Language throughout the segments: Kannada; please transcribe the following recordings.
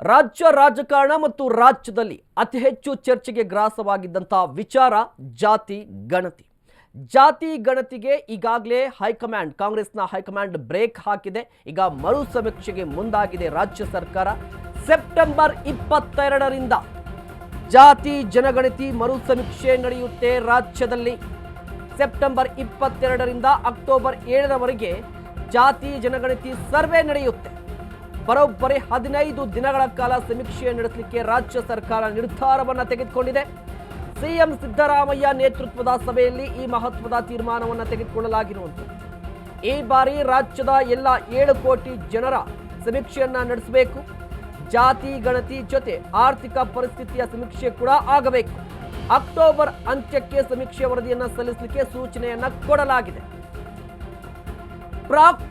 ರಾಜ್ಯ ರಾಜಕಾರಣ ಮತ್ತು ರಾಜ್ಯದಲ್ಲಿ ಅತಿ ಹೆಚ್ಚು ಚರ್ಚೆಗೆ ಗ್ರಾಸವಾಗಿದ್ದಂಥ ವಿಚಾರ ಜಾತಿ ಗಣತಿ. ಜಾತಿ ಗಣತಿಗೆ ಈಗಾಗಲೇ ಹೈಕಮಾಂಡ್, ಕಾಂಗ್ರೆಸ್ನ ಹೈಕಮಾಂಡ್ ಬ್ರೇಕ್ ಹಾಕಿದೆ. ಈಗ ಮರು ಸಮೀಕ್ಷೆಗೆ ಮುಂದಾಗಿದೆ ರಾಜ್ಯ ಸರ್ಕಾರ. ಸೆಪ್ಟೆಂಬರ್ ಇಪ್ಪತ್ತೆರಡರಿಂದ ಜಾತಿ ಜನಗಣತಿ ಮರು ಸಮೀಕ್ಷೆ ನಡೆಯುತ್ತೆ ರಾಜ್ಯದಲ್ಲಿ. ಸೆಪ್ಟೆಂಬರ್ ಇಪ್ಪತ್ತೆರಡರಿಂದ ಅಕ್ಟೋಬರ್ ಏಳರವರೆಗೆ ಜಾತಿ ಜನಗಣತಿ ಸರ್ವೆ ನಡೆಯುತ್ತೆ. ಬರೋಬ್ಬರಿ ಹದಿನೈದು ದಿನಗಳ ಕಾಲ ಸಮೀಕ್ಷೆ ನಡೆಸಲಿಕ್ಕೆ ರಾಜ್ಯ ಸರ್ಕಾರ ನಿರ್ಧಾರವನ್ನು ತೆಗೆದುಕೊಂಡಿದೆ. ಸಿಎಂ ಸಿದ್ದರಾಮಯ್ಯ ನೇತೃತ್ವದ ಸಭೆಯಲ್ಲಿ ಈ ಮಹತ್ವದ ತೀರ್ಮಾನವನ್ನು ತೆಗೆದುಕೊಳ್ಳಲಾಗಿರುವಂಥದ್ದು ಈ ಬಾರಿ ರಾಜ್ಯದ ಎಲ್ಲ ಏಳು ಕೋಟಿ ಜನರ ಸಮೀಕ್ಷೆಯನ್ನ ನಡೆಸಬೇಕು. ಜಾತಿ, ಗಣತಿ ಜೊತೆ ಆರ್ಥಿಕ ಪರಿಸ್ಥಿತಿಯ ಸಮೀಕ್ಷೆ ಕೂಡ ಆಗಬೇಕು. ಅಕ್ಟೋಬರ್ ಅಂತ್ಯಕ್ಕೆ ಸಮೀಕ್ಷೆ ವರದಿಯನ್ನು ಸಲ್ಲಿಸಲಿಕ್ಕೆ ಸೂಚನೆಯನ್ನ ಕೊಡಲಾಗಿದೆ. ಪ್ರಾಕ್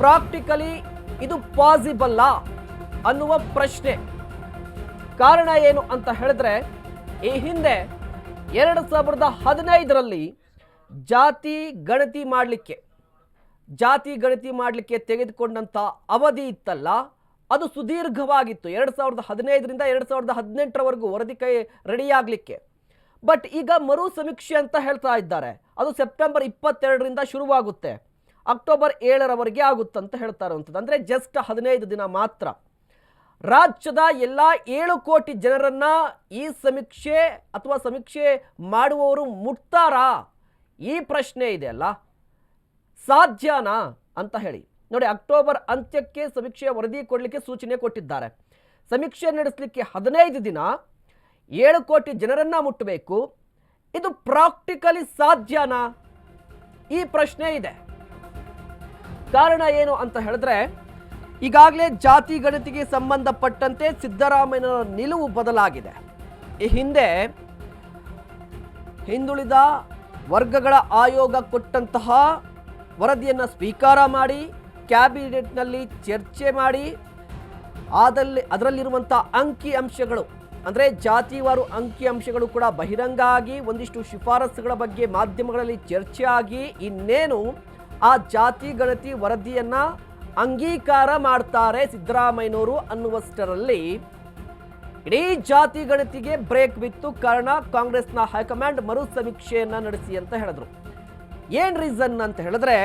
ಪ್ರಾಕ್ಟಿಕಲಿ ಇದು ಪಾಸಿಬಲ್ಲ ಅನ್ನುವ ಪ್ರಶ್ನೆ. ಕಾರಣ ಏನು ಅಂತ ಹೇಳಿದ್ರೆ, ಈ ಹಿಂದೆ ಎರಡು ಸಾವಿರದ ಹದಿನೈದರಲ್ಲಿ ಜಾತಿ ಗಣತಿ ಮಾಡಲಿಕ್ಕೆ, ಜಾತಿ ಗಣತಿ ಮಾಡಲಿಕ್ಕೆ ತೆಗೆದುಕೊಂಡಂಥ ಅವಧಿ ಇತ್ತಲ್ಲ, ಅದು ಸುದೀರ್ಘವಾಗಿತ್ತು. ಎರಡು ಸಾವಿರದ ಹದಿನೈದರಿಂದ ಎರಡು ಸಾವಿರದ ಹದಿನೆಂಟರವರೆಗೂ ವರದಿ ಕೈ ರೆಡಿಯಾಗಲಿಕ್ಕೆ. ಬಟ್ ಈಗ ಮರು ಸಮೀಕ್ಷೆ ಅಂತ ಹೇಳ್ತಾ ಇದ್ದಾರೆ. ಅದು ಸೆಪ್ಟೆಂಬರ್ ಇಪ್ಪತ್ತೆರಡರಿಂದ ಶುರುವಾಗುತ್ತೆ. ಅಕ್ಟೋಬರ್ ಏಳರವರೆಗೆ ಆಗುತ್ತಂತ ಹೇಳ್ತಾ ಇರುವಂಥದ್ದು ಅಂದರೆ ಜಸ್ಟ್ ಹದಿನೈದು ದಿನ ಮಾತ್ರ. ರಾಜ್ಯದ ಎಲ್ಲ ಏಳು ಕೋಟಿ ಜನರನ್ನು ಈ ಸಮೀಕ್ಷೆ ಅಥವಾ ಸಮೀಕ್ಷೆ ಮಾಡುವವರು ಮುಟ್ತಾರಾ? ಈ ಪ್ರಶ್ನೆ ಇದೆ ಅಲ್ಲ. ಸಾಧ್ಯನಾ ಅಂತ ಹೇಳಿ. ನೋಡಿ, ಅಕ್ಟೋಬರ್ ಅಂತ್ಯಕ್ಕೆ ಸಮೀಕ್ಷೆಯ ವರದಿ ಕೊಡಲಿಕ್ಕೆ ಸೂಚನೆ ಕೊಟ್ಟಿದ್ದಾರೆ. ಸಮೀಕ್ಷೆ ನಡೆಸಲಿಕ್ಕೆ ಹದಿನೈದು ದಿನ, ಏಳು ಕೋಟಿ ಜನರನ್ನ ಮುಟ್ಟಬೇಕು ಇದು ಪ್ರಾಕ್ಟಿಕಲಿ ಸಾಧ್ಯನಾ? ಈ ಪ್ರಶ್ನೆ ಇದೆ. ಕಾರಣ ಏನು ಅಂತ ಹೇಳಿದ್ರೆ, ಈಗಾಗಲೇ ಜಾತಿ ಗಣತಿಗೆ ಸಂಬಂಧಪಟ್ಟಂತೆ ಸಿದ್ದರಾಮಯ್ಯನವರ ನಿಲುವು ಬದಲಾಗಿದೆ. ಈ ಹಿಂದೆ ಹಿಂದುಳಿದ ವರ್ಗಗಳ ಆಯೋಗ ಕೊಟ್ಟಂತಹ ವರದಿಯನ್ನು ಸ್ವೀಕಾರ ಮಾಡಿ, ಕ್ಯಾಬಿನೆಟ್ನಲ್ಲಿ ಚರ್ಚೆ ಮಾಡಿ, ಆದಲ್ಲಿ ಅದರಲ್ಲಿರುವಂಥ ಅಂಕಿ ಅಂಶಗಳು, ಅಂದರೆ ಜಾತಿವಾರು ಅಂಕಿ ಅಂಶಗಳು ಕೂಡ ಬಹಿರಂಗ ಆಗಿ, ಒಂದಿಷ್ಟು ಶಿಫಾರಸುಗಳ ಬಗ್ಗೆ ಮಾಧ್ಯಮಗಳಲ್ಲಿ ಚರ್ಚೆ ಆಗಿ, ಇನ್ನೇನು ಆ ಜಾತಿ, ಗಣತಿ, ವರದಿಯನ್ನ ಅಂಗೀಕಾರ ಮಾಡ್ತಾರೆ ಸಿದ್ದರಾಮಯ್ಯನವರು ಅನ್ನುವಷ್ಟರಲ್ಲಿ ಇಡೀ ಜಾತಿ, ಗಣತಿಗೆ ಬ್ರೇಕ್ ಬಿತ್ತು. ಕಾರಣ ಕಾಂಗ್ರೆಸ್ನ ಹೈಕಮಾಂಡ್ ಮರು ಸಮೀಕ್ಷೆಯನ್ನ ನಡೆಸಿ ಅಂತ ಹೇಳಿದ್ರು. ಏನ್ ರೀಸನ್ ಅಂತ ಹೇಳಿದ್ರೆ,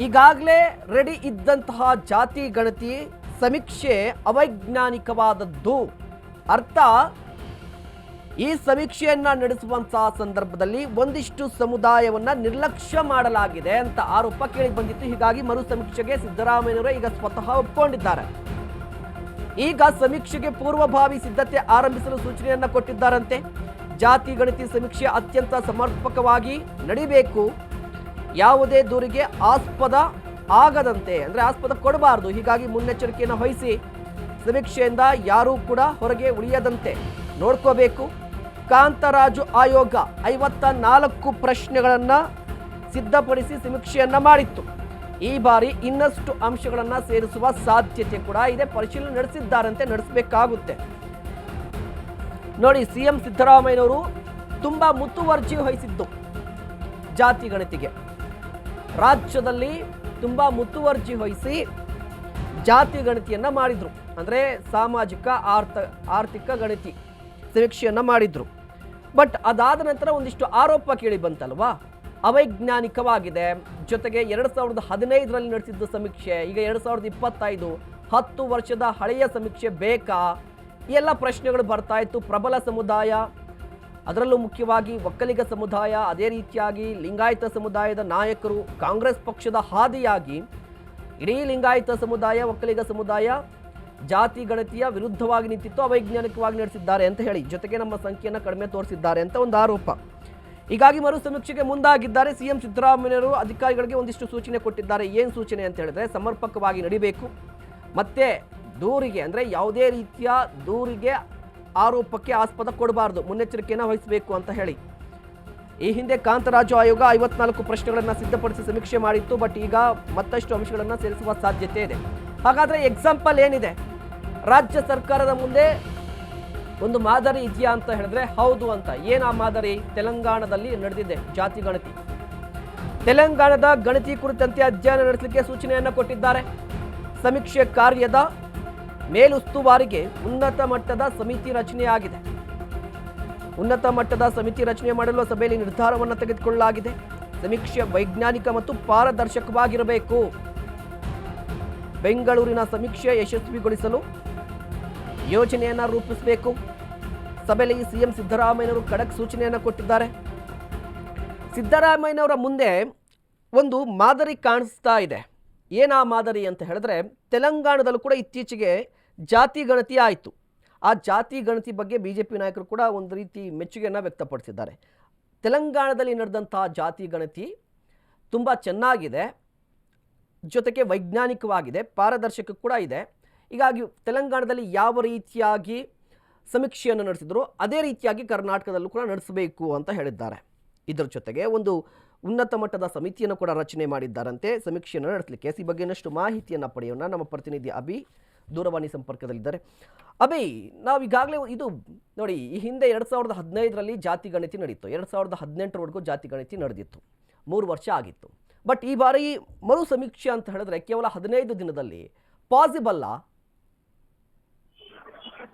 ಈಗಾಗಲೇ ರೆಡಿ ಇದ್ದಂತಹ ಜಾತಿ, ಗಣತಿ ಸಮೀಕ್ಷೆ ಅವೈಜ್ಞಾನಿಕವಾದದ್ದು. ಅರ್ಥ ಈ ಸಮೀಕ್ಷೆಯನ್ನ ನಡೆಸುವಂತಹ ಸಂದರ್ಭದಲ್ಲಿ ಒಂದಿಷ್ಟು ಸಮುದಾಯವನ್ನ ನಿರ್ಲಕ್ಷ್ಯ ಮಾಡಲಾಗಿದೆ ಅಂತ ಆರೋಪ ಕೇಳಿ ಬಂದಿತ್ತು. ಹೀಗಾಗಿ ಮರು ಸಮೀಕ್ಷೆಗೆ ಸಿದ್ದರಾಮಯ್ಯನವರು ಈಗ ಸ್ವತಃ ಒಪ್ಪಿಕೊಂಡಿದ್ದಾರೆ ಈಗ ಸಮೀಕ್ಷೆಗೆ ಪೂರ್ವಭಾವಿ ಸಿದ್ಧತೆ ಆರಂಭಿಸಲು ಸೂಚನೆಯನ್ನ ಕೊಟ್ಟಿದ್ದಾರಂತೆ. ಜಾತಿ ಗಣತಿ ಸಮೀಕ್ಷೆ ಅತ್ಯಂತ ಸಮರ್ಪಕವಾಗಿ ನಡಿಬೇಕು. ಯಾವುದೇ ದೂರಿಗೆ ಆಸ್ಪದ ಆಗದಂತೆ, ಅಂದ್ರೆ ಆಸ್ಪದ ಕೊಡಬಾರದು. ಹೀಗಾಗಿ ಮುನ್ನೆಚ್ಚರಿಕೆಯನ್ನು ವಹಿಸಿ ಸಮೀಕ್ಷೆಯಿಂದ ಯಾರೂ ಕೂಡ ಹೊರಗೆ ಉಳಿಯದಂತೆ ನೋಡ್ಕೋಬೇಕು. ಕಾಂತರಾಜು ಆಯೋಗ ಐವತ್ತ ನಾಲ್ಕು ಪ್ರಶ್ನೆಗಳನ್ನು ಸಿದ್ಧಪಡಿಸಿ ಸಮೀಕ್ಷೆಯನ್ನು ಮಾಡಿತ್ತು. ಈ ಬಾರಿ ಇನ್ನಷ್ಟು ಅಂಶಗಳನ್ನು ಸೇರಿಸುವ ಸಾಧ್ಯತೆ ಕೂಡ ಇದೆ. ಪರಿಶೀಲನೆ ನಡೆಸಿದ್ದಾರಂತೆ, ನಡೆಸಬೇಕಾಗುತ್ತೆ. ನೋಡಿ, ಸಿಎಂ ಸಿದ್ದರಾಮಯ್ಯನವರು ತುಂಬ ಮುತುವರ್ಜಿ ವಹಿಸಿದ್ದು ಜಾತಿ ಗಣತಿಗೆ. ರಾಜ್ಯದಲ್ಲಿ ತುಂಬ ಮುತುವರ್ಜಿ ವಹಿಸಿ ಜಾತಿ ಗಣತಿಯನ್ನು ಮಾಡಿದರು. ಅಂದರೆ ಸಾಮಾಜಿಕ, ಆರ್ಥ, ಆರ್ಥಿಕ ಗಣತಿ ಸಮೀಕ್ಷೆಯನ್ನು ಮಾಡಿದ್ರು. ಬಟ್ ಅದಾದ ನಂತರ ಒಂದಿಷ್ಟು ಆರೋಪ ಕೇಳಿ ಬಂತಲ್ವಾ? ಅವೈಜ್ಞಾನಿಕವಾಗಿದೆ. ಜೊತೆಗೆ ಎರಡು ಸಾವಿರದ ಹದಿನೈದರಲ್ಲಿ ನಡೆಸಿದ್ದ ಸಮೀಕ್ಷೆ, ಈಗ ಎರಡು ಸಾವಿರದ ಇಪ್ಪತ್ತೈದು, ಹತ್ತು ವರ್ಷದ ಹಳೆಯ ಸಮೀಕ್ಷೆ ಬೇಕಾ? ಎಲ್ಲ ಪ್ರಶ್ನೆಗಳು ಬರ್ತಾ ಇತ್ತು. ಪ್ರಬಲ ಸಮುದಾಯ, ಅದರಲ್ಲೂ ಮುಖ್ಯವಾಗಿ ಒಕ್ಕಲಿಗ ಸಮುದಾಯ, ಅದೇ ರೀತಿಯಾಗಿ ಲಿಂಗಾಯತ ಸಮುದಾಯದ ನಾಯಕರು, ಕಾಂಗ್ರೆಸ್ ಪಕ್ಷದ ಹಾದಿಯಾಗಿ ಇಡೀ ಲಿಂಗಾಯತ ಸಮುದಾಯ, ಒಕ್ಕಲಿಗ ಸಮುದಾಯ ಜಾತಿ ಗಣತಿಯ ವಿರುದ್ಧವಾಗಿ ನಿಂತಿತ್ತು, ಅವೈಜ್ಞಾನಿಕವಾಗಿ ನಡೆಸಿದ್ದಾರೆ ಅಂತ ಹೇಳಿ. ಜೊತೆಗೆ ನಮ್ಮ ಸಂಖ್ಯೆಯನ್ನು ಕಡಿಮೆ ತೋರಿಸಿದ್ದಾರೆ ಅಂತ ಒಂದು ಆರೋಪ. ಹೀಗಾಗಿ ಮರು ಸಮೀಕ್ಷೆಗೆ ಮುಂದಾಗಿದ್ದಾರೆ. ಸಿಎಂ ಸಿದ್ದರಾಮಯ್ಯರು ಅಧಿಕಾರಿಗಳಿಗೆ ಒಂದಿಷ್ಟು ಸೂಚನೆ ಕೊಟ್ಟಿದ್ದಾರೆ. ಏನು ಸೂಚನೆ ಅಂತ ಹೇಳಿದ್ರೆ, ಸಮರ್ಪಕವಾಗಿ ನಡಿಬೇಕು. ಮತ್ತೆ ದೂರಿಗೆ, ಅಂದರೆ ಯಾವುದೇ ರೀತಿಯ ದೂರಿಗೆ ಆರೋಪಕ್ಕೆ ಆಸ್ಪದ ಕೊಡಬಾರದು, ಮುನ್ನೆಚ್ಚರಿಕೆಯನ್ನು ವಹಿಸಬೇಕು ಅಂತ ಹೇಳಿ. ಈ ಹಿಂದೆ ಕಾಂತರಾಜು ಆಯೋಗ ಐವತ್ನಾಲ್ಕು ಪ್ರಶ್ನೆಗಳನ್ನು ಸಿದ್ಧಪಡಿಸಿ ಸಮೀಕ್ಷೆ ಮಾಡಿತ್ತು, ಬಟ್ ಈಗ ಮತ್ತಷ್ಟು ಅಂಶಗಳನ್ನು ಸೇರಿಸುವ ಸಾಧ್ಯತೆ ಇದೆ. ಹಾಗಾದ್ರೆ ಎಕ್ಸಾಂಪಲ್ ಏನಿದೆ? ರಾಜ್ಯ ಸರ್ಕಾರದ ಮುಂದೆ ಒಂದು ಮಾದರಿ ಇದೆಯಾ ಅಂತ ಹೇಳಿದ್ರೆ ಹೌದು ಅಂತ. ಏನ್ ಆ ಮಾದರಿ? ತೆಲಂಗಾಣದಲ್ಲಿ ನಡೆದಿದೆ ಜಾತಿ ಗಣತಿ. ತೆಲಂಗಾಣದ ಗಣತಿ ಕುರಿತಂತೆ ಅಧ್ಯಯನ ನಡೆಸಲಿಕ್ಕೆ ಸೂಚನೆಯನ್ನು ಕೊಟ್ಟಿದ್ದಾರೆ. ಸಮೀಕ್ಷೆ ಕಾರ್ಯದ ಮೇಲುಸ್ತುವಾರಿಗೆ ಉನ್ನತ ಮಟ್ಟದ ಸಮಿತಿ ರಚನೆಯಾಗಿದೆ. ಉನ್ನತ ಮಟ್ಟದ ಸಮಿತಿ ರಚನೆ ಮಾಡಲು ಸಭೆಯಲ್ಲಿ ನಿರ್ಧಾರವನ್ನು ತೆಗೆದುಕೊಳ್ಳಲಾಗಿದೆ. ಸಮೀಕ್ಷೆ ವೈಜ್ಞಾನಿಕ ಮತ್ತು ಪಾರದರ್ಶಕವಾಗಿರಬೇಕು. ಬೆಂಗಳೂರಿನ ಸಮೀಕ್ಷೆ ಯಶಸ್ವಿಗೊಳಿಸಲು ಯೋಜನೆಯನ್ನು ರೂಪಿಸಬೇಕು. ಸಭೆಯಲ್ಲಿ ಸಿಎಂ ಸಿದ್ದರಾಮಯ್ಯನವರು ಖಡಕ್ ಸೂಚನೆಯನ್ನು ಕೊಟ್ಟಿದ್ದಾರೆ. ಸಿದ್ದರಾಮಯ್ಯನವರ ಮುಂದೆ ಒಂದು ಮಾದರಿ ಕಾಣಿಸ್ತಾ ಇದೆ. ಏನಾ ಮಾದರಿ ಅಂತ ಹೇಳಿದ್ರೆ, ತೆಲಂಗಾಣದಲ್ಲೂ ಕೂಡ ಇತ್ತೀಚೆಗೆ ಜಾತಿ ಗಣತಿ ಆಯಿತು. ಆ ಜಾತಿ ಗಣತಿ ಬಗ್ಗೆ ಬಿ ಜೆ ಪಿ ನಾಯಕರು ಕೂಡ ಒಂದು ರೀತಿ ಮೆಚ್ಚುಗೆಯನ್ನು ವ್ಯಕ್ತಪಡಿಸಿದ್ದಾರೆ. ತೆಲಂಗಾಣದಲ್ಲಿ ನಡೆದಂತಹ ಜಾತಿ ಗಣತಿ ತುಂಬ ಚೆನ್ನಾಗಿದೆ. ಜೊತೆಗೆ ವೈಜ್ಞಾನಿಕವಾಗಿದೆ, ಪಾರದರ್ಶಕ ಕೂಡ ಇದೆ. ಹೀಗಾಗಿ ತೆಲಂಗಾಣದಲ್ಲಿ ಯಾವ ರೀತಿಯಾಗಿ ಸಮೀಕ್ಷೆಯನ್ನು ನಡೆಸಿದ್ರು ಅದೇ ರೀತಿಯಾಗಿ ಕರ್ನಾಟಕದಲ್ಲೂ ಕೂಡ ನಡೆಸಬೇಕು ಅಂತ ಹೇಳಿದ್ದಾರೆ. ಇದರ ಜೊತೆಗೆ ಒಂದು ಉನ್ನತ ಮಟ್ಟದ ಸಮಿತಿಯನ್ನು ಕೂಡ ರಚನೆ ಮಾಡಿದ್ದಾರಂತೆ. ಸಮೀಕ್ಷೆಯನ್ನು ನಡೆಸಲಿಕ್ಕೆ ಈ ಬಗ್ಗೆ ಇನ್ನಷ್ಟು ಮಾಹಿತಿಯನ್ನು ಪಡೆಯೋಣ. ನಮ್ಮ ಪ್ರತಿನಿಧಿ ಅಭಿ ದೂರವಾಣಿ ಸಂಪರ್ಕದಲ್ಲಿದ್ದಾರೆ. ಅಭಿ, ನಾವು ಈಗಾಗಲೇ ಇದು ನೋಡಿ, ಈ ಹಿಂದೆ ಎರಡು ಸಾವಿರದ ಹದಿನೈದರಲ್ಲಿ ಜಾತಿ ಗಣತಿ ನಡೀತು. ಎರಡು ಸಾವಿರದ ಹದಿನೆಂಟರವರೆಗೂ ಜಾತಿ ಗಣತಿ ನಡೆದಿತ್ತು. ಮೂರು ವರ್ಷ ಆಗಿತ್ತು. ಬಟ್ ಈ ಬಾರಿ ಮರು ಸಮೀಕ್ಷೆ ಅಂತ ಹೇಳಿದ್ರೆ ಕೇವಲ ಹದಿನೈದು ದಿನದಲ್ಲಿ ಪಾಸಿಬಲ್ಲ?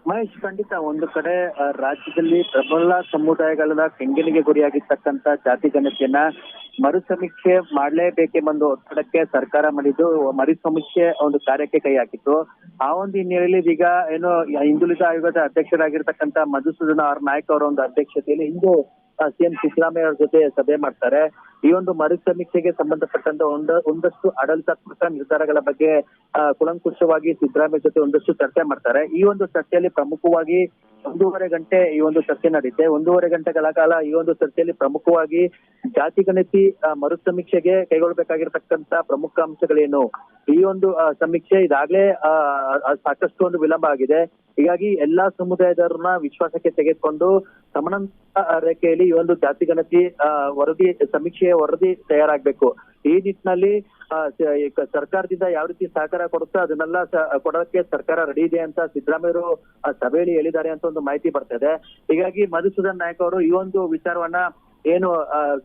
ಮಹೇಶ್, ಖಂಡಿತ ಒಂದು ಕಡೆ ರಾಜ್ಯದಲ್ಲಿ ಪ್ರಬಲ ಸಮುದಾಯಗಳ ಕೆಂಗನಿಗೆ ಗುರಿಯಾಗಿರ್ತಕ್ಕಂತ ಜಾತಿ ಗಣತಿಯನ್ನ ಮರು ಸಮೀಕ್ಷೆ ಮಾಡಲೇಬೇಕೆಂಬ ಒತ್ತಡಕ್ಕೆ ಸರ್ಕಾರ ಮಾಡಿದ್ದು ಮರು ಸಮೀಕ್ಷೆ ಒಂದು ಕಾರ್ಯಕ್ಕೆ ಕೈ ಹಾಕಿತ್ತು. ಆ ಒಂದು ಹಿನ್ನೆಲೆಯಲ್ಲಿ ಈಗ ಏನು, ಹಿಂದುಳಿದ ಆಯೋಗದ ಅಧ್ಯಕ್ಷರಾಗಿರ್ತಕ್ಕಂತ ಮಧುಸೂದನ ಅವರ ನಾಯಕ್ ಅವರ ಒಂದು ಅಧ್ಯಕ್ಷತೆಯಲ್ಲಿ ಇಂದು ಸಿಎಂ ಸಿದ್ದರಾಮಯ್ಯ ಅವರ ಜೊತೆ ಸಭೆ ಮಾಡ್ತಾರೆ. ಈ ಒಂದು ಮರು ಸಮೀಕ್ಷೆಗೆ ಸಂಬಂಧಪಟ್ಟಂತ ಒಂದು, ಒಂದಷ್ಟು ಆಡಳಿತಾತ್ಮಕ ನಿರ್ಧಾರಗಳ ಬಗ್ಗೆ ಕೂಲಂಕುಷವಾಗಿ ಸಿದ್ದರಾಮಯ್ಯ ಜೊತೆ ಒಂದಷ್ಟು ಚರ್ಚೆ ಮಾಡ್ತಾರೆ. ಈ ಒಂದು ಚರ್ಚೆಯಲ್ಲಿ ಪ್ರಮುಖವಾಗಿ ಒಂದೂವರೆ ಗಂಟೆ ಈ ಒಂದು ಚರ್ಚೆ ನಡೆಯುತ್ತೆ ಒಂದೂವರೆ ಗಂಟೆಗಳ ಕಾಲ ಈ ಒಂದು ಚರ್ಚೆಯಲ್ಲಿ ಪ್ರಮುಖವಾಗಿ ಜಾತಿ ಗಣತಿ ಮರು ಸಮೀಕ್ಷೆಗೆ ಕೈಗೊಳ್ಳಬೇಕಾಗಿರ್ತಕ್ಕಂತ ಪ್ರಮುಖ ಅಂಶಗಳೇನು? ಈ ಒಂದು ಸಮೀಕ್ಷೆ ಇದಾಗಲೇ ಸಾಕಷ್ಟು ಒಂದು ವಿಳಂಬ ಆಗಿದೆ. ಹೀಗಾಗಿ ಎಲ್ಲಾ ಸಮುದಾಯದವ್ರನ್ನ ವಿಶ್ವಾಸಕ್ಕೆ ತೆಗೆದುಕೊಂಡು ಸಮನಂತ ರೇಖೆಯಲ್ಲಿ ಈ ಒಂದು ಜಾತಿ ಗಣತಿ ವರದಿ, ಸಮೀಕ್ಷೆಯ ವರದಿ ತಯಾರಾಗಬೇಕು. ಈ ನಿಟ್ಟಿನಲ್ಲಿ ಸರ್ಕಾರದಿಂದ ಯಾವ ರೀತಿ ಸಹಕಾರ ಕೊಡುತ್ತೋ ಅದನ್ನೆಲ್ಲ ಕೊಡೋಕೆ ಸರ್ಕಾರ ರೆಡಿ ಇದೆ ಅಂತ ಸಿದ್ದರಾಮಯ್ಯರು ಸಭೆಯಲ್ಲಿ ಹೇಳಿದ್ದಾರೆ ಅಂತ ಒಂದು ಮಾಹಿತಿ ಬರ್ತದೆ. ಹೀಗಾಗಿ ಮಧುಸೂದನ್ ನಾಯಕ್ ಅವರು ಈ ಒಂದು ವಿಚಾರವನ್ನ ಏನು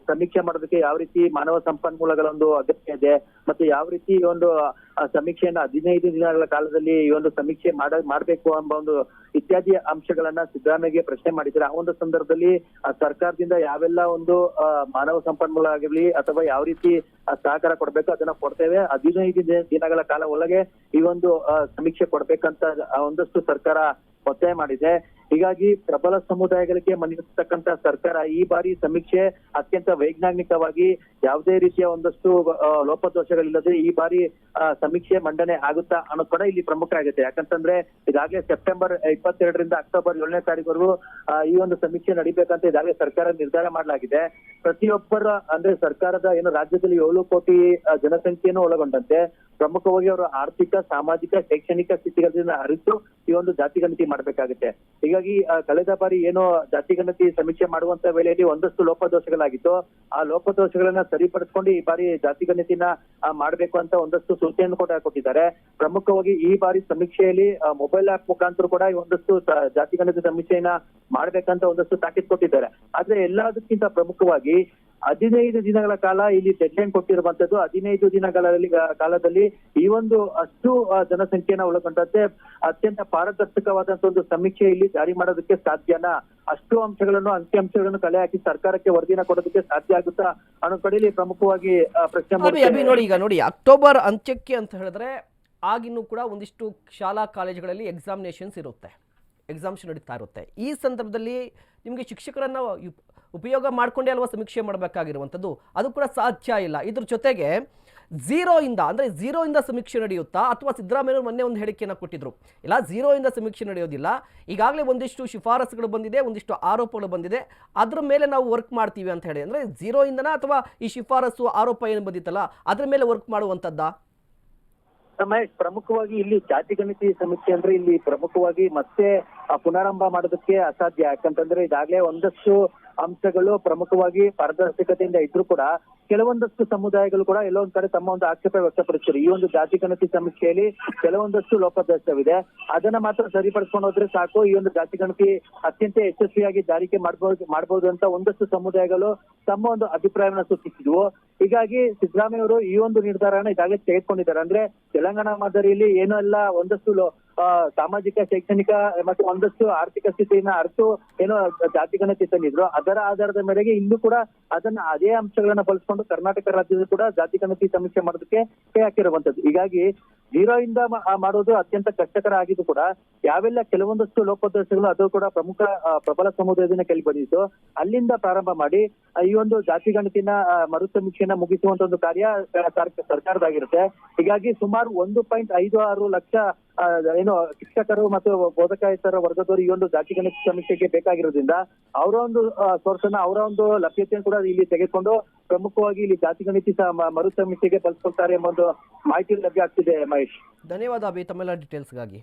ಸಮೀಕ್ಷೆ ಮಾಡೋದಕ್ಕೆ ಯಾವ ರೀತಿ ಮಾನವ ಸಂಪನ್ಮೂಲಗಳ ಒಂದು ಅಗತ್ಯ ಇದೆ? ಮತ್ತೆ ಯಾವ ರೀತಿ ಈ ಒಂದು ಸಮೀಕ್ಷೆಯನ್ನ ಹದಿನೈದು ದಿನಗಳ ಕಾಲದಲ್ಲಿ ಈ ಒಂದು ಸಮೀಕ್ಷೆ ಮಾಡ, ಮಾಡ್ಬೇಕು ಎಂಬ ಒಂದು ಇತ್ಯಾದಿ ಅಂಶಗಳನ್ನ ಸಿದ್ದರಾಮಯ್ಯಗೆ ಪ್ರಶ್ನೆ ಮಾಡಿದ್ದಾರೆ. ಆ ಒಂದು ಸಂದರ್ಭದಲ್ಲಿ ಸರ್ಕಾರದಿಂದ ಯಾವೆಲ್ಲ ಒಂದು ಮಾನವ ಸಂಪನ್ಮೂಲ ಆಗಿರ್ಲಿ ಅಥವಾ ಯಾವ ರೀತಿ ಸಹಕಾರ ಕೊಡ್ಬೇಕು ಅದನ್ನ ಕೊಡ್ತೇವೆ. ಹದಿನೈದು ದಿನ- ದಿನಗಳ ಕಾಲ ಒಳಗೆ ಈ ಒಂದು ಸಮೀಕ್ಷೆ ಕೊಡ್ಬೇಕಂತ ಒಂದಷ್ಟು ಸರ್ಕಾರ ಒತ್ತಾಯ ಮಾಡಿದೆ. ಹೀಗಾಗಿ ಪ್ರಬಲ ಸಮುದಾಯಗಳಿಗೆ ಮನ್ನಿಸತಕ್ಕಂತ ಸರ್ಕಾರ ಈ ಬಾರಿ ಸಮೀಕ್ಷೆ ಅತ್ಯಂತ ವೈಜ್ಞಾನಿಕವಾಗಿ ಯಾವುದೇ ರೀತಿಯ ಒಂದಷ್ಟು ಲೋಪದೋಷಗಳಿಲ್ಲದೆ ಈ ಬಾರಿ ಸಮೀಕ್ಷೆ ಮಂಡನೆ ಆಗುತ್ತಾ ಅನ್ನೋದು ಕೂಡ ಇಲ್ಲಿ ಪ್ರಮುಖ ಆಗುತ್ತೆ ಯಾಕಂತಂದ್ರೆ ಈಗಾಗಲೇ ಸೆಪ್ಟೆಂಬರ್ ಇಪ್ಪತ್ತೆರಡರಿಂದ ಅಕ್ಟೋಬರ್ ಏಳನೇ ತಾರೀಕುವರೆಗೂ ಈ ಒಂದು ಸಮೀಕ್ಷೆ ನಡೀಬೇಕಂತ ಈಗಾಗಲೇ ಸರ್ಕಾರ ನಿರ್ಧಾರ ಮಾಡಲಾಗಿದೆ. ಪ್ರತಿಯೊಬ್ಬರ, ಅಂದ್ರೆ ಸರ್ಕಾರದ ಏನು ರಾಜ್ಯದಲ್ಲಿ ಏಳು ಕೋಟಿ ಜನಸಂಖ್ಯೆಯನ್ನು ಒಳಗೊಂಡಂತೆ ಪ್ರಮುಖವಾಗಿ ಅವರ ಆರ್ಥಿಕ, ಸಾಮಾಜಿಕ, ಶೈಕ್ಷಣಿಕ ಸ್ಥಿತಿಗಳಿಂದ ಅರಿತು ಈ ಒಂದು ಜಾತಿ ಗಣತಿ ಮಾಡಬೇಕಾಗುತ್ತೆ. ಹೀಗಾಗಿ ಕಳೆದ ಬಾರಿ ಏನು ಜಾತಿ ಗಣತಿ ಸಮೀಕ್ಷೆ ಮಾಡುವಂತ ವೇಳೆಯಲ್ಲಿ ಒಂದಷ್ಟು ಲೋಪದೋಷಗಳಾಗಿತ್ತು. ಆ ಲೋಪದೋಷಗಳನ್ನ ಸರಿಪಡಿಸ್ಕೊಂಡು ಈ ಬಾರಿ ಜಾತಿ ಗಣತಿನ ಮಾಡ್ಬೇಕು ಅಂತ ಒಂದಷ್ಟು ಸೂಚನೆಯನ್ನು ಕೂಡ ಕೊಟ್ಟಿದ್ದಾರೆ. ಪ್ರಮುಖವಾಗಿ ಈ ಬಾರಿ ಸಮೀಕ್ಷೆಯಲ್ಲಿ ಮೊಬೈಲ್ ಆಪ್ ಮುಖಾಂತರ ಕೂಡ ಈ ಒಂದಷ್ಟು ಜಾತಿ ಗಣತಿ ಸಮೀಕ್ಷೆಯನ್ನ ಮಾಡ್ಬೇಕಂತ ಒಂದಷ್ಟು ತಾಕೀತ್ ಕೊಟ್ಟಿದ್ದಾರೆ. ಆದ್ರೆ ಎಲ್ಲದಕ್ಕಿಂತ ಪ್ರಮುಖವಾಗಿ ಹದಿನೈದು ದಿನಗಳ ಕಾಲ ಇಲ್ಲಿ ಡೆಡ್ಲೈನ್ ಕೊಟ್ಟಿರುವಂತದ್ದು ಹದಿನೈದು ದಿನಗಳಲ್ಲಿ ಕಾಲದಲ್ಲಿ ಈ ಒಂದು ಅಷ್ಟು ಜನಸಂಖ್ಯೆಯನ್ನ ಜನಸಂಖ್ಯೆನ ಒಳಗೊಂಡಂತೆ ಅತ್ಯಂತ ಪಾರದರ್ಶಕವಾದಂತ ಒಂದು ಸಮೀಕ್ಷೆ ಇಲ್ಲಿ ಜಾರಿ ಮಾಡೋದಕ್ಕೆ ಸಾಧ್ಯನಾ? ಅಷ್ಟು ಅಂಶಗಳನ್ನು ಅಂಕಿಅಂಶಗಳನ್ನು ಕಲೆ ಹಾಕಿ ಸರ್ಕಾರಕ್ಕೆ ವರದಿನ ಕೊಡೋದಕ್ಕೆ ಸಾಧ್ಯ ಆಗುತ್ತಾ? ಅನ್ನೋ ಕಡೆಯಲ್ಲಿ ಪ್ರಮುಖವಾಗಿ ಪ್ರಶ್ನೆ ನೋಡಿ ಈಗ ನೋಡಿ ಅಕ್ಟೋಬರ್ ಅಂತ್ಯಕ್ಕೆ ಅಂತ ಹೇಳಿದ್ರೆ ಆಗಿನ್ನೂ ಕೂಡ ಒಂದಿಷ್ಟು ಶಾಲಾ ಕಾಲೇಜುಗಳಲ್ಲಿ ಎಕ್ಸಾಮಿನೇಷನ್ಸ್ ಇರುತ್ತೆ. ಎಕ್ಸಾಮ್ಸ್ ನಡೀತಾ ಇರುತ್ತೆ. ಈ ಸಂದರ್ಭದಲ್ಲಿ ನಿಮಗೆ ಶಿಕ್ಷಕರನ್ನು ಉಪ್- ಉಪಯೋಗ ಮಾಡಿಕೊಂಡೇ ಅಲ್ವಾ ಸಮೀಕ್ಷೆ ಮಾಡಬೇಕಾಗಿರುವಂಥದ್ದು? ಅದು ಕೂಡ ಸಾಧ್ಯ ಇಲ್ಲ. ಇದ್ರ ಜೊತೆಗೆ ಝೀರೋಯಿಂದ ಅಂದರೆ ಝೀರೋಯಿಂದ ಸಮೀಕ್ಷೆ ನಡೆಯುತ್ತಾ? ಅಥವಾ ಸಿದ್ದರಾಮಯ್ಯವರು ಮೊನ್ನೆ ಒಂದು ಹೇಳಿಕೆಯನ್ನು ಕೊಟ್ಟಿದ್ರು. ಇಲ್ಲ ಝೀರೋಯಿಂದ ಸಮೀಕ್ಷೆ ನಡೆಯೋದಿಲ್ಲ. ಈಗಾಗಲೇ ಒಂದಿಷ್ಟು ಶಿಫಾರಸುಗಳು ಬಂದಿದೆ, ಒಂದಿಷ್ಟು ಆರೋಪಗಳು ಬಂದಿದೆ. ಅದ್ರ ಮೇಲೆ ನಾವು ವರ್ಕ್ ಮಾಡ್ತೀವಿ ಅಂತ ಹೇಳಿ. ಅಂದರೆ ಝೀರೋಯಿಂದನಾ ಅಥವಾ ಈ ಶಿಫಾರಸು, ಆರೋಪ ಏನು ಬಂದಿತ್ತಲ್ಲ, ಅದ್ರ ಮೇಲೆ ವರ್ಕ್ ಮಾಡುವಂಥದ್ದಾ? ಮಹೇಶ್ ಪ್ರಮುಖವಾಗಿ ಇಲ್ಲಿ ಜಾತಿ ಗಣತಿ ಸಮೀಕ್ಷೆ ಅಂದ್ರೆ ಇಲ್ಲಿ ಪ್ರಮುಖವಾಗಿ ಮತ್ತೆ ಪುನರಂಭ ಮಾಡೋದಕ್ಕೆ ಅಸಾಧ್ಯ. ಯಾಕಂತಂದ್ರೆ ಈಗಾಗಲೇ ಒಂದಷ್ಟು ಅಂಶಗಳು ಪ್ರಮುಖವಾಗಿ ಪಾರದರ್ಶಕತೆಯಿಂದ ಇದ್ರು ಕೂಡ ಕೆಲವೊಂದಷ್ಟು ಸಮುದಾಯಗಳು ಕೂಡ ಎಲ್ಲೊಂದ್ ಕಡೆ ತಮ್ಮ ಒಂದು ಆಕ್ಷೇಪ ವ್ಯಕ್ತಪಡಿಸಿದ್ರು ಈ ಒಂದು ಜಾತಿ ಗಣತಿ ಸಮೀಕ್ಷೆಯಲ್ಲಿ ಕೆಲವೊಂದಷ್ಟು ಲೋಪದೋಷವಿದೆ ಅದನ್ನ ಮಾತ್ರ ಸರಿಪಡಿಸ್ಕೊಂಡು ಹೋದ್ರೆ ಸಾಕು. ಈ ಒಂದು ಜಾತಿ ಗಣತಿ ಅತ್ಯಂತ ಯಶಸ್ವಿಯಾಗಿ ಜಾರಿಗೆ ಮಾಡ್ಬೋದು ಮಾಡ್ಬೋದು ಅಂತ ಒಂದಷ್ಟು ಸಮುದಾಯಗಳು ತಮ್ಮ ಒಂದು ಅಭಿಪ್ರಾಯವನ್ನ ಸೂಚಿಸಿದ್ವು. ಹೀಗಾಗಿ ಸಿದ್ದರಾಮಯ್ಯ ಅವರು ಈ ಒಂದು ನಿರ್ಧಾರನ ಈಗಾಗಲೇ ತೆಗೆದುಕೊಂಡಿದ್ದಾರೆ. ಅಂದ್ರೆ ತೆಲಂಗಾಣ ಮಾದರಿಯಲ್ಲಿ ಏನೋ ಎಲ್ಲ ಒಂದಷ್ಟು ಸಾಮಾಜಿಕ, ಶೈಕ್ಷಣಿಕ ಮತ್ತು ಒಂದಷ್ಟು ಆರ್ಥಿಕ ಸ್ಥಿತಿಯನ್ನ ಅರ್ಥ ಏನೋ ಜಾತಿ ಗಣತಿ ತಂದಿದ್ರು ಅದರ ಆಧಾರದ ಮೇರೆಗೆ ಇಲ್ಲೂ ಕೂಡ ಅದನ್ನ ಅದೇ ಅಂಶಗಳನ್ನ ಬಳಸ್ಕೊಂಡು ಕರ್ನಾಟಕ ರಾಜ್ಯದ ಕೂಡ ಜಾತಿ, ಗಣತಿ ಸಮೀಕ್ಷೆ ಮಾಡೋದಕ್ಕೆ ಕೈ ಹಾಕಿರುವಂತದ್ದು ಹೀಗಾಗಿ ಜೀರೋ ಇಂದ ಮಾಡೋದು ಅತ್ಯಂತ ಕಷ್ಟಕರ ಆಗಿದ್ದು ಕೂಡ ಯಾವೆಲ್ಲ ಕೆಲವೊಂದಷ್ಟು ಲೋಪದೋಷಗಳು ಅದು ಕೂಡ ಪ್ರಮುಖ ಪ್ರಬಲ ಸಮುದಾಯದಿಂದ ಕೆಲ ಬಂದಿತ್ತು. ಅಲ್ಲಿಂದ ಪ್ರಾರಂಭ ಮಾಡಿ ಈ ಒಂದು ಜಾತಿ, ಗಣತಿನ ಮರು ಸಮೀಕ್ಷೆಯನ್ನ ಮುಗಿಸುವಂತ ಒಂದು ಕಾರ್ಯ ಸರ್ಕಾರದಾಗಿರುತ್ತೆ. ಹೀಗಾಗಿ ಸುಮಾರು ಒಂದು ಪಾಯಿಂಟ್ ಐದು ಆರು ಲಕ್ಷ ಏನು ಶಿಕ್ಷಕರು ಮತ್ತು ಬೋಧಕಾಯತರ ವರ್ಗದವರು ಈ ಒಂದು ಜಾತಿ ಗಣತಿ ಸಮೀಕ್ಷೆಗೆ ಬೇಕಾಗಿರೋದ್ರಿಂದ ಅವರ ಒಂದು ಸೋರ್ಸನ್ನ, ಅವರ ಒಂದು ಲಭ್ಯತೆಯನ್ನು ಕೂಡ ಇಲ್ಲಿ ತೆಗೆದುಕೊಂಡು ಪ್ರಮುಖವಾಗಿ ಇಲ್ಲಿ ಜಾತಿ ಗಣತಿ ಮರು ಸಮೀಕ್ಷೆಗೆ ಬಳಸ್ಕೊಳ್ತಾರೆ ಎಂಬ ಒಂದು ಮಾಹಿತಿ ಲಭ್ಯ ಆಗ್ತಿದೆ ಮಹೇಶ್. ಧನ್ಯವಾದ ಅಭಿ ತಮ್ಮೆಲ್ಲ ಡೀಟೇಲ್ಸ್ಗಾಗಿ